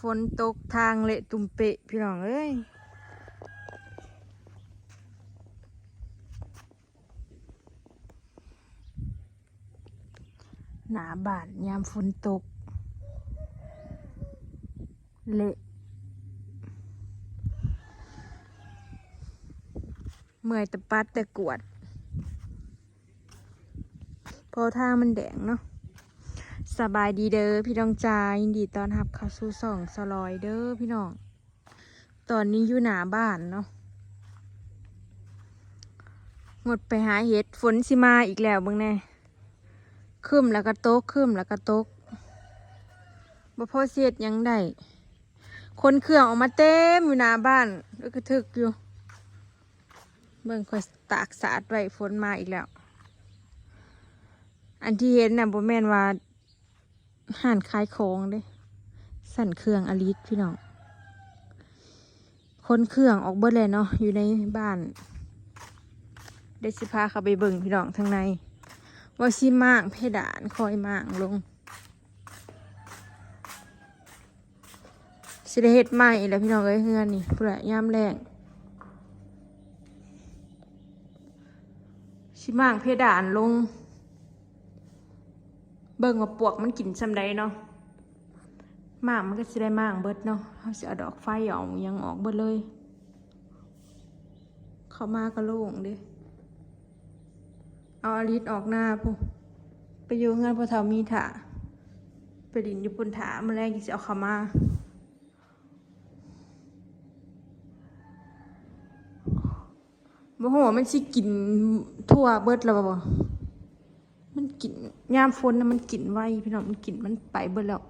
ฝนตกทางเละตุ่มเปะพี่น้องเอ้ยหนาบานยามฝนตก เละเมื่อยแต่ปัดแต่กวด พอทางมันแดงเนาะ สบายดีเด้อพี่น้องจ้ายินดีต้อนรับเข้าสู่สองสลอยเด้อพี่น้อง ตอนนี้อยู่หนาบ้านเนาะงดไปหาเห็ดฝนสิมาอีกแล้วเบิ่งแน่คืมแล้วก็ตกคืมแล้วก็ตกบ่พอเสียดยังได้คนเครื่องออกมาเต็มอยู่หน้าบ้านแล้วก็ทึกอยู่ เบิ่งคอยตากสาดไว้ฝนมาอีกแล้ว อันที่เห็นน่ะบ่แม่นว่า ห่านคลายของเด้ สั่นเครื่องอลิสพี่น้อง คนเครื่องออกเบิดเลยเนาะอยู่ในบ้าน ได้สิพาเขาไปเบิ่งพี่น้องทางใน ว่าชิมางเพดานคอยมางลงสิได้เฮ็ดใหม่แล้วพี่น้องเอ้ยเฮือนนี่พุ่นละยามแรงชิมางเพดานลง เบิ่งว่าปวกมันกินซำใดเนาะหมากมันก็สิได้หมากเบิดเนาะเฮาสิเอาดอกไฟออกยังออกเบิดเลย เขามาก็โล่งด้เอาอลิสออกหน้าพุไปอยู่เงินพ่อเฒ่ามีถาไปดินอยู่บนถามื้อแรกสิเอาเขามาบ่ฮู้ว่ามันสิกินทั่วเบิดแล้วบ่ มันกลิ่นยามฝนนะมันกลิ่นไวพี่น้องมันกลิ่นมันไปเบิดแล้ว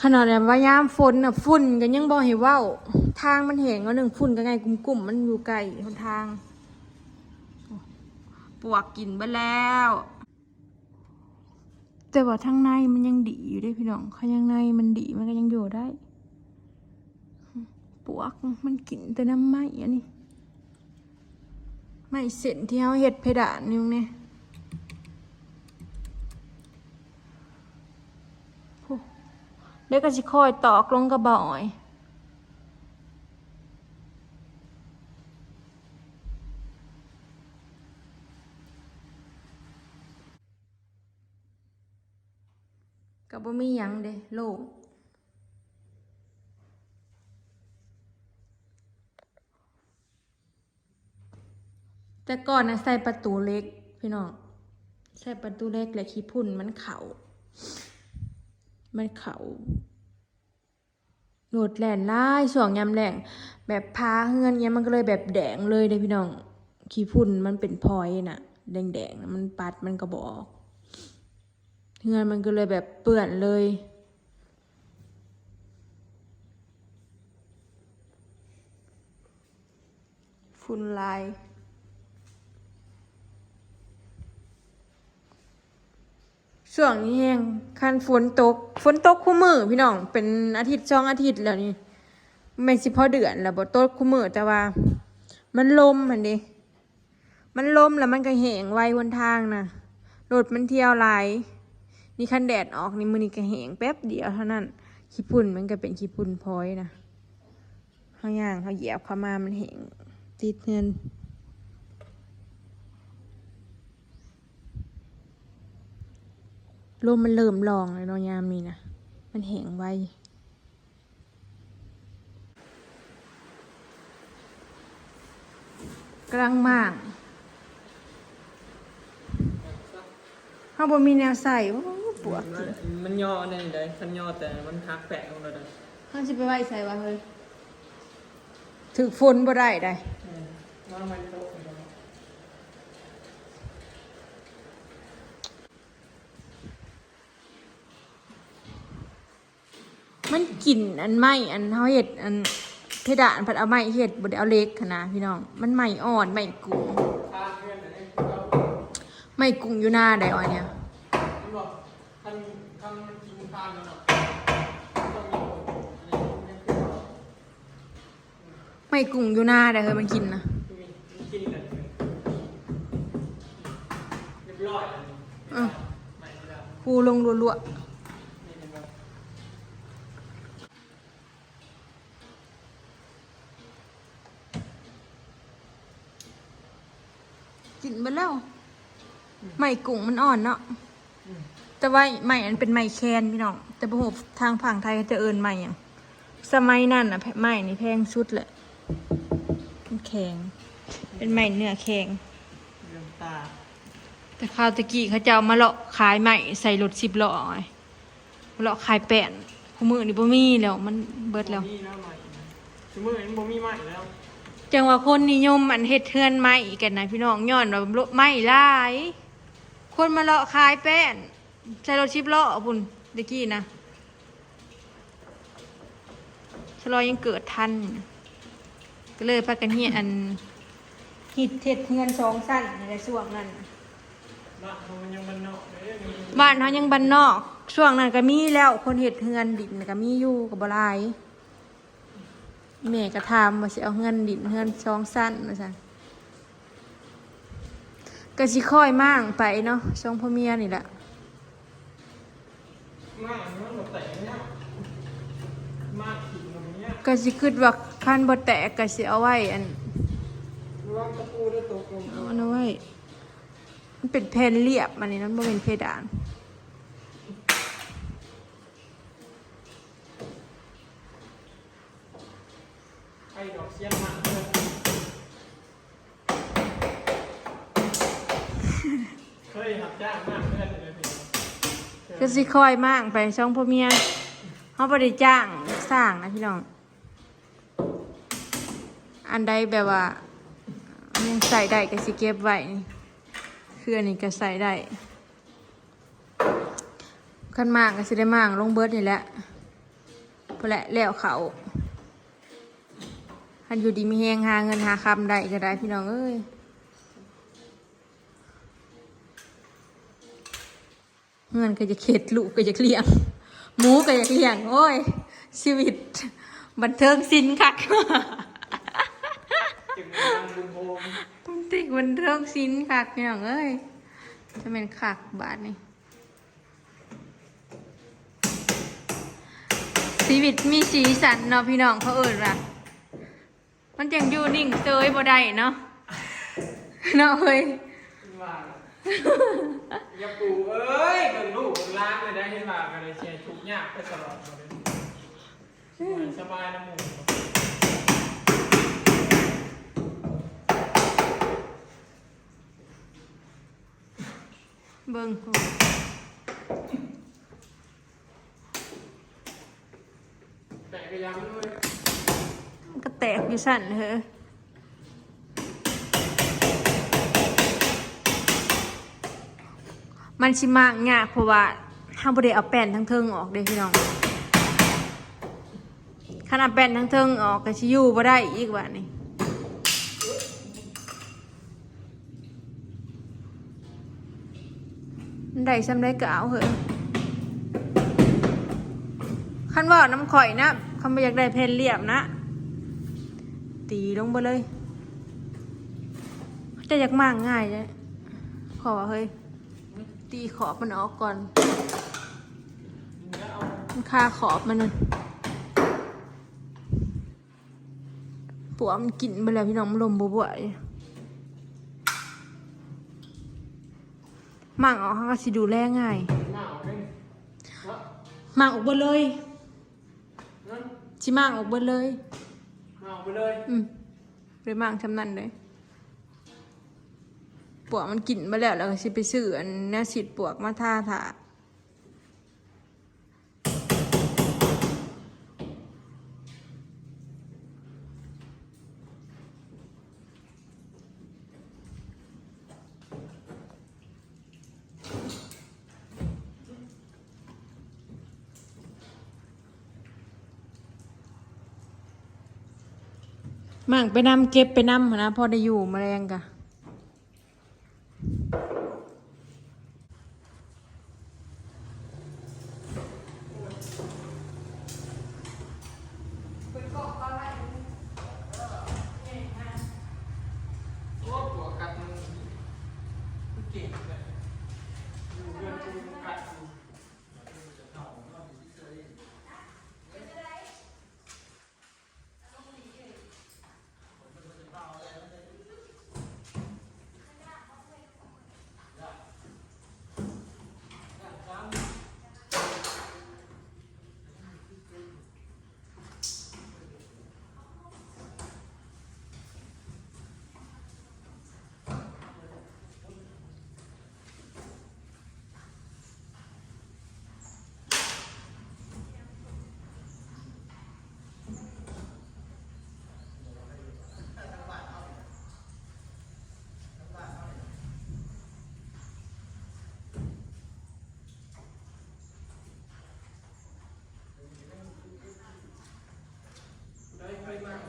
ขนาดแบบว่ายามฝนน่ะฝุ่นก็ยังบ่ให้ว้าทางมันแห้งแล้วหนึ่งฝุ่นก็ไงกลุ่มๆมันอยู่ไกลหนทาง ปวกกินไปแล้ว แต่ว่าทางในมันยังดีอยู่เด้พี่น้องข้างในมันดีมันก็ยังอยู่ได้ ปวกมันกินแต่น้ำไหม้อันนี้ ไม่เส้นที่เขาเห็ดเพดานนี่เนี่ยเด็กก็สิคอยตอกลงกระบอกอยกับบ่มียังเด้โล่ง แต่ก่อนนะใส่ประตูเล็ก พี่น้องใส่ประตูเล็กและขี้พุ่นมันเขามันเขาโหนดแหลนไล่ช่วงยำแหลงแบบพาเฮือนเนี้ยมันก็เลยแบบแดงเลยเลยพี่น้องขี้พุ่นมันเป็นพลอยน่ะ แดงแดงๆมันปัดมันก็บอกเฮือนมันก็เลยแบบเปื่อนเลยฝุ่นลาย ช่วงนี้แห้งคันฝนตก ฝนตกคู่มือพี่น้อง เป็นอาทิตย์สองอาทิตย์แล้วนี่ไม่สิพอเดือนแล้วบ่ตกคู่มือแต่ว่า มันลมมันดิ มันลมแล้วมันก็แห้งไวบนทางนะรถมันเที่ยวไหลนี่คันแดดออกนี่มือนี่ก็แห้งแป๊บเดียวเท่านั้นขี้ฝุ่นมันก็เป็นขี้ฝุ่นพอยนะเขาย่างเขาเหยียบเขามามันแห้งติดเงิน ลมมันเริ่มลองเลยเนาะยามนี้นะมันแห้งไวกำลังมากข้างบนมีแนวใส่โอ้ปวดมันมันย่อในใดมันย่อแต่มันหักแปะลงเลยได้ข้างจะไปไหวใส่วะเฮ้ยถึกฝนบ่ได้ได้ มันโตกว่ามันกลิ่นอันไหมอันเฮาเห็ดอันเพดานผัดเอาไหมเห็ดบ่ได้เอาเล็กขนาดพี่น้องมันไหมอ่อนไหมกุ้งทางเพื่อนอันนี้เราไหมกุ้งอยู่หน้าใดอ่อยเนี่ยมันบอกท่านท่านมันกินทานแล้วเนาะต้องมีอันนี้ไม่คือเราไหมกุ้งอยู่หน้าใดเฮ้ยมันกินนะคือมีมีกินเลยเรียบร้อยอันนี้อือไม่ได้ปูลงรัวๆ กินไปแล้วให ม่กุ้งมันอ่อนเนาะแต่ว่าใหม่อันเป็นใหม่แคนพี่น้องแต่ประหบทางฝั่งไทยเขาจะเอินใหม่อย่างสมัยนั้นอะใหม่นี่แพงสุดแหละมันแข็งเป็นใหม่เนื้อแข็งเรื่องตาแต่คราวตะกี้เขาจะเอามาเลาะขายใหม่ใส่รถสิบล้อไงเลาะขายแป้นคู่มือนี่บ่มีแล้วมันเบิดแล้วบ่มีแล้วใหม่นะสมมติมันบ่มีใหม่แล้วจังว่าคนนิยมอันเฮ็ดเทือนไม้กันนะพี่น้องย้อนว่าไม้หลาย คนมาเลาะขายแป้นใช้รถชิบล้อพุ่นตะกี้นะชะลอยังเกิดทัน ก็เลยพากันเฮียอันฮิตเทศเฮือนสองสั้นในช่วงนั้น บ้านมันยังมันเนาะเด้มีบ้านเขายังบ้านนอก ช่วงนั้นก็มีแล้วคนเห็ดเฮือนดินก็มีอยู่กับบลายแม่ก็ถามาสิเอาเฮือนดินเฮือนช่องสั้นมาสั่ ก็สิค่อยมั่างไปเนาะช่องพ่อเมียนี่แหละมากมันบ่แตกเนี่ยมากขิงตรงเนี้ยก็สิคิดว่าคันบ่แตกก็สิเอาไว้อันระวังตะปูด้ตกลงเอามันเอาไว้มันเป็นแผ่นเรียบมันนี่นั้นบ่เป็นเพดานไอ้ดอกเสียนมาก เคยหับจ้างมากเพื่อนเลยพี่ก็สิคอยมางไปช่องพ่อเมียเฮาบ่ได้จ้างสร้างนะพี่น้อง อันใดแบบว่ายังใส่ได้ก็สิเก็บไว้นี่คืออันนี้ก็ใส่ได้ขั้นมากก็สิได้มากลงเบิร์ดนี่แหละพอแหละแล้วเขาคันอยู่ดีมีแหงหาเงินหาคำได้ก็ได้พี่น้องเอ้ย เงินก็จะเข็ดลูกก็จะเลี้ยง หมูก็จะเลี้ยง โอ้ย ชีวิต บันเทิงสินคักจึงางบุญโฮมผมติกมันเริ่มสิ้นคักพี่น้องเอ้ยจะเป็นคักบาทนี่ชีวิตมีสีสันเนาะพี่น้องเขาเอิญว่ามันจังอยู่นิ่งเตยบ่ได้เนาะเนาะเฮ้ย อย่าปูเอ้ยเบิ่งลูกเบิ่งล้างเลยได้เห็นว่าก็เลยเชียร์ทุกข์ยากไปตลอดเลยสบายนะหมูเบิ่งแต่ก็ยังไม่มันก็แตกอยู่สั่นเฮ้อ มันชิมากยากเพราะว่าห้ามบ่ได้เอาแป้นทั้งเทิงออกเด้พี่น้องขนาดแป้นทั้งเทิงออกก็ชิยู่บ่ได้อีกว่านี่ได้ซ้ำได้ก็เอาเหอะคันว่าน้ำข่อยนะคำว่อยากได้เพนเรียบนะ ตีลงไปเลยจะอยากมากง่ายเลยขอว่าเฮ้ย ตีขอบมันออกก่อนเอามันคาขอบมันนั่นปวกมันกินไปแล้วพี่น้องมันลมบวบๆมั่งออกเขาก็สิดูแลง่ายหน้าออกเลยเนาะมั่งออกเบดเลยนั่นชิมั่งออกเบดเลยหน้าออกไปเลยอืมเลยมั่งชำนั่นเลย ปวกมันกินไปแล้วแล้วก็สิไปซื้ออันนี้ยสิปวกมาท่าถามั่งไปนำเก็บไปนำนนะพอได้อยู่แมลงกะ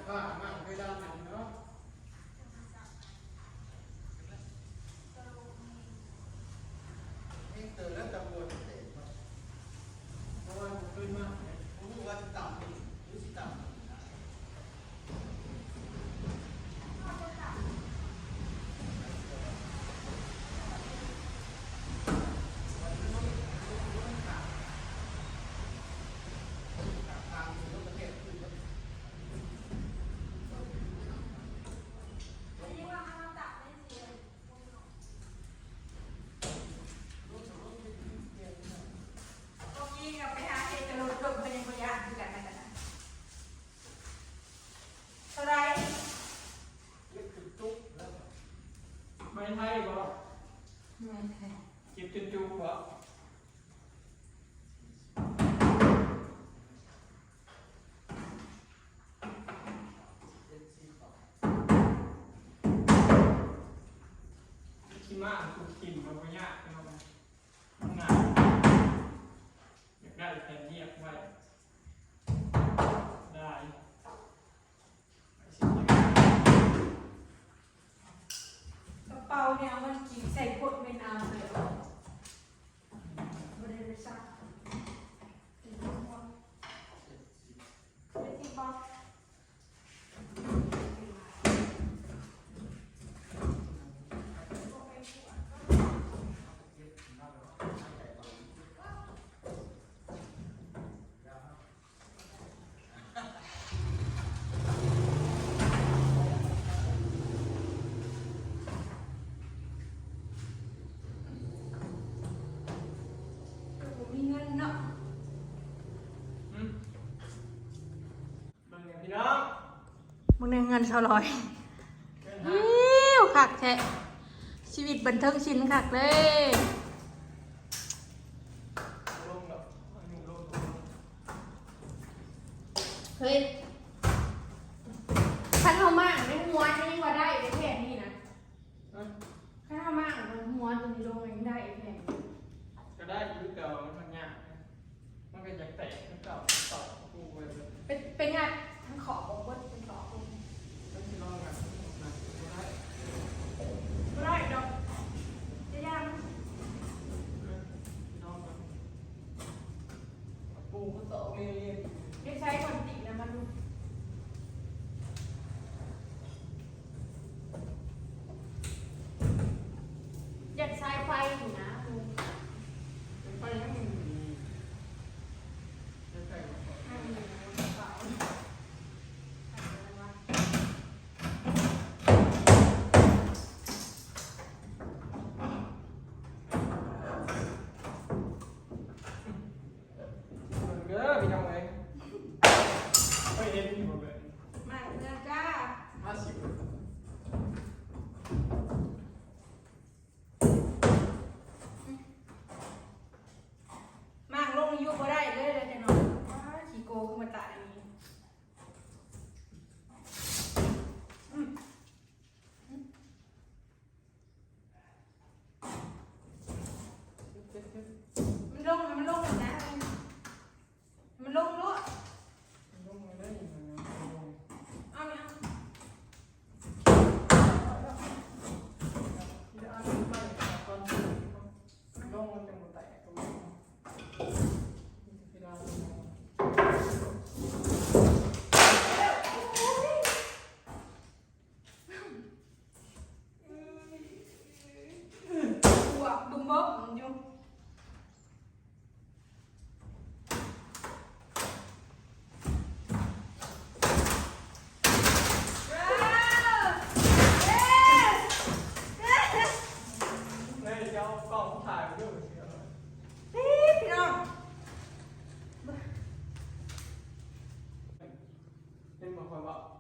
ผ้ามากไม่ได้เนาะปเตือนแล้วตำรวจเตะเพราะว่าขึ้นมากรู้ว่าต่ำ มึงในเงินเท่าไรยิ้วขักแทะชีวิตบันเทิงชินขักเลย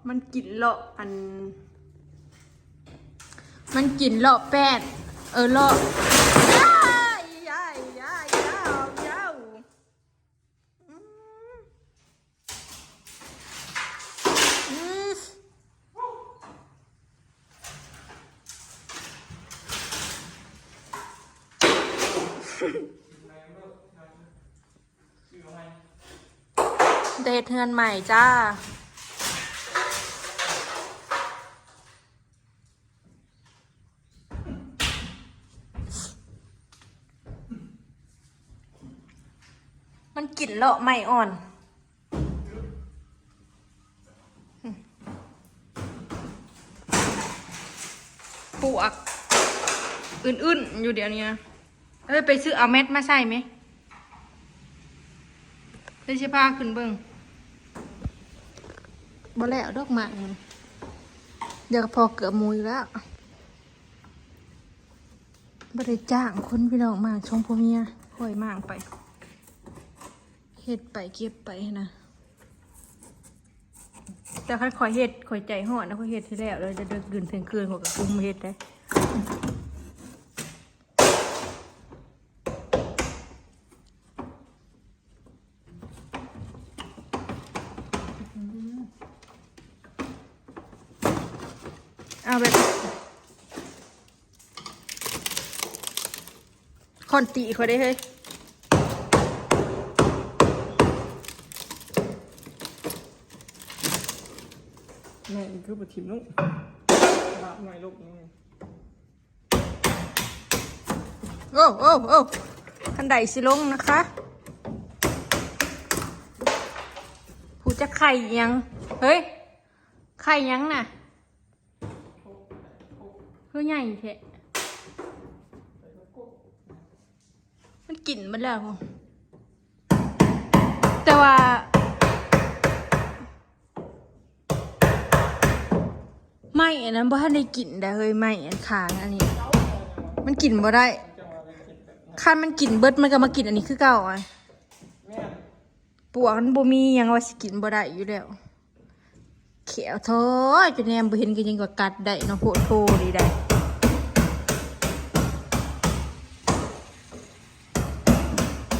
มันกลิ่นเลาะอัน มันกลิ่นเลาะแปดเออเลาะเดทเทือนใหม่จ้า มันกลิ่นเลาะไม่อ่อน ปวก อื่นๆ อยู่เดี๋ยวนี้เอ้ยไปซื้อเอาเม็ดมาใส่ไหมได้ใช่ผ้าขึ้นเบิ้งบ่แล้วดอกหมากมันเดี๋ยวพอเกือบมุยแล้วบริจ้างคนพี่ดอกหมากชงพ่เมียห่วยมากไป เห็ดไปเก็บไปนะแต่คันขอยเห็ดขอยใจห่อนนะขอยเห็ดที่แล้วเราจะเดินดื่นถึงคืนขอยกับกุ้มเห็ดได้เอาแบบคอนตีเขาได้เห้ คือปทิมลูกรับหน่อยลูกนี่โอ้โอ้โอ้คันไดสิลงนะคะผู้จะไข่ยัง เฮ้ย ไข่ยังน่ะเฮ้ยใหญ่แท้มันกลิ่นมันแล้วแต่ว่า ไม่อันนั้นบ่ทันได้กลิ่นแต่เฮ้ยไม่อันขางอันนี้ มันกลิ่นบ่ได้คันคันมันกลิ่นเบิดมันก็มากลิ่นอันนี้คือเก่าอะปวกมันบ่มีหยังว่าสิกินบ่ได้อยู่แล้วเขียวโทษจนแนมบ่เห็นก็ยังกว่ากัดได้เนาะโพดโพดีได้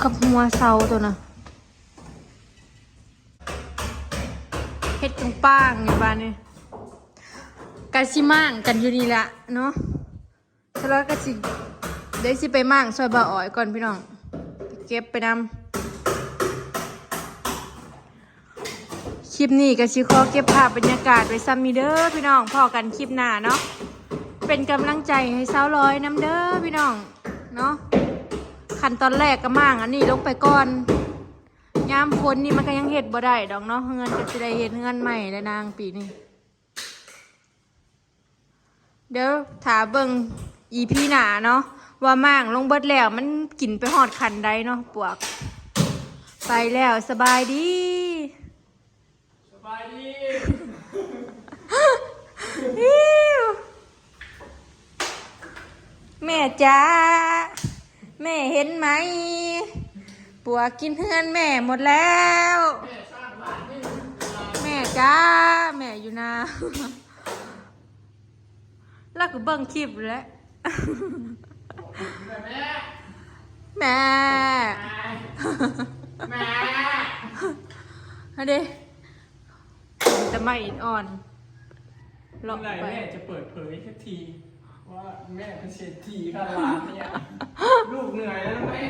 กับหัวเซาตัวน่ะเฮ็ดกังป้างอยู่บ้านนี่ กันสิมั่างกันอยู่นี่ละเนาะฉะนั้นก็สิเดี๋ยวสิไปมั่างซอยบ่าอ้อยก่อนพี่น้อง เก็บไปนำคลิปนี้ก็ชิคอเก็บภาพบรรยากาศไว้ซ้ำมีเด้อพี่น้องพอกันคลิปหน้าเนาะเป็นกำลังใจให้สาวร้อยน้ำเด้อพี่น้องเนาะขั้นตอนแรกก็มั่างอันนี้ลงไปก่อนยามฝนนี่มันก็ยังเห็ดบ่ได้ดอกเนาะเงินก็จะได้เห็ดเงินใหม่แล้วนางปีนี้ เดี๋ยวถาเบิงอีพีหนาเนาะว่ามั่างลงเบิดแล้วมันกินไปหอดขันใดเนาะปวก ไปแล้วสบายดี สบายดีอิ๊วแม่จ้าแม่เห็นไหมปัวกินเพื่อนแม่หมดแล้ว แม่จ้า แม่อยู่นา แล้วก็เบิ่งคลิปแล้วแม่ แม่แม่ฮะเด้จะไม่อินอ่อนลเมื่ออกไหร่ไป แม่จะเปิดเผยสักที ว่าแม่เป็นเศรษฐีขนาดเนี่ยลูกเหนื่อยแล้วแม่